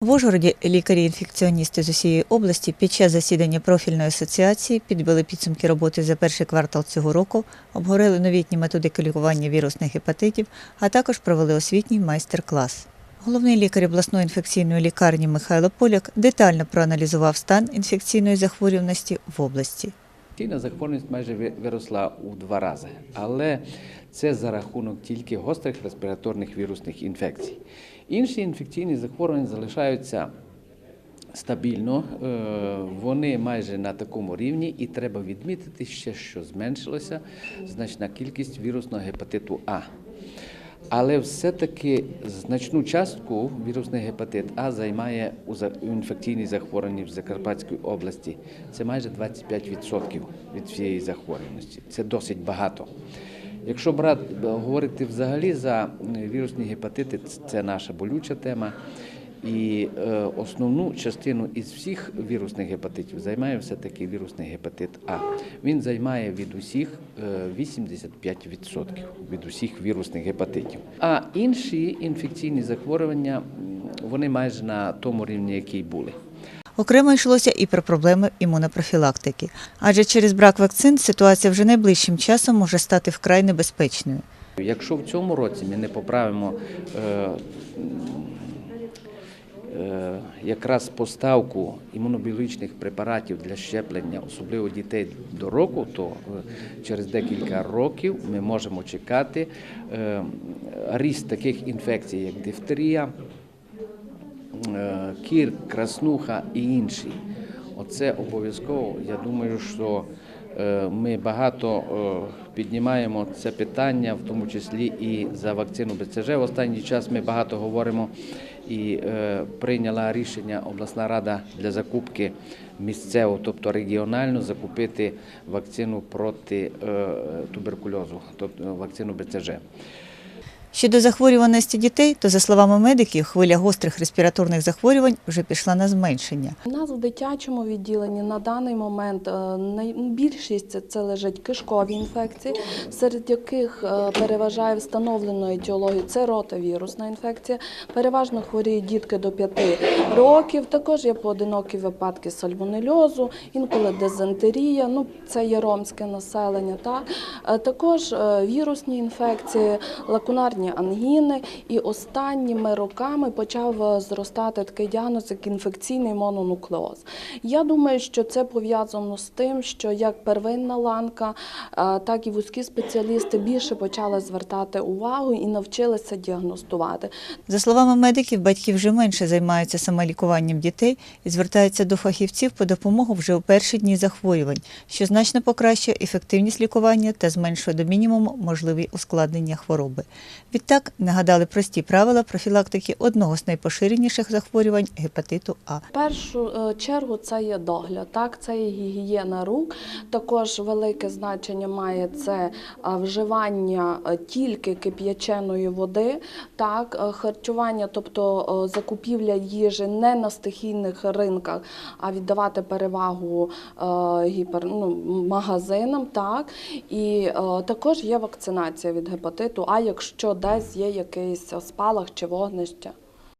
В Ужгороді лікарі-інфекціоністи з усієї області під час засідання профільної асоціації підбили підсумки роботи за перший квартал цього року, обговорили новітні методики лікування вірусних гепатитів, а також провели освітній майстер-клас. Головний лікар обласної інфекційної лікарні Михайло Поляк детально проаналізував стан інфекційної захворюваності в області. Інфекційна захворюваність майже виросла у два рази, але це за рахунок тільки гострих респіраторних вірусних інфекцій. Інші інфекційні захворювання залишаються стабільно, е, вони майже на такому рівні, і треба відмітити ще, що зменшилася значна кількість вірусного гепатиту А. Але все-таки значну частку вірусний гепатит А займає у інфекційній захворюванні в Закарпатській області. Це майже 25% від всієї захворюваності. Це досить багато. Якщо брат говорити взагалі за вірусні гепатити, це наша болюча тема. І е, основну частину із всіх вірусних гепатитів займає все-таки вірусний гепатит А. Він займає від усіх е, 85% від усіх вірусних гепатитів. А інші інфекційні захворювання вони майже на тому рівні, який були. Окремо йшлося і про проблеми імунопрофілактики, адже через брак вакцин ситуація вже найближчим часом може стати вкрай небезпечною. Якщо в цьому році ми не поправимо е, е, якраз поставку імунобіологічних препаратів для щеплення, особливо дітей до року, то е, через декілька років ми можемо чекати е, ріст таких інфекцій, як дифтерія, е, кір, краснуха і інші. Оце обов'язково. Я думаю, що е, ми багато е, піднімаємо це питання, в тому числі і за вакцину БЦЖ. В останній час ми багато говоримо і е, прийняла рішення обласна рада для закупки місцево, тобто регіонально, закупити вакцину проти е, туберкульозу, тобто вакцину БЦЖ. Щодо захворюваності дітей, то за словами медиків, хвиля гострих респіраторних захворювань вже пішла на зменшення. У нас в дитячому відділенні на даний момент е, більшість це- лежать кишкові інфекції, серед яких е, переважає встановленою етіологією це ротавірусна інфекція. Переважно хворіють дітки до 5 років. Також є поодинокі випадки сальмонельозу, інколи дизентерія. Ну це є ромське населення. Так Е, також вірусні інфекції, лакунарні ангіни. І останніми роками почав е, зростати такий діагноз, як інфекційний мононуклеоз. Я думаю, що це пов'язано з тим, що як первинна ланка, е, так і вузькі спеціалісти більше почали звертати увагу і навчилися діагностувати. За словами медиків, батьки вже менше займаються самолікуванням дітей і звертаються до фахівців по допомогу вже у перші дні захворювань, що значно покращує ефективність лікування та зменшує до мінімуму можливі ускладнення хвороби. Відтак нагадали прості правила профілактики одного з найпоширеніших захворювань гепатиту А. В першу е, чергу це є догляд, так це є гігієна рук. Також велике значення має це е, вживання е, тільки кип'яченої води, так харчування, тобто закупівля їжі не на стихійних ринках, а віддавати перевагу гіпер, ну, магазинам. Так і також є вакцинація від гепатиту. А якщо десь є якийсь спалах чи вогнище.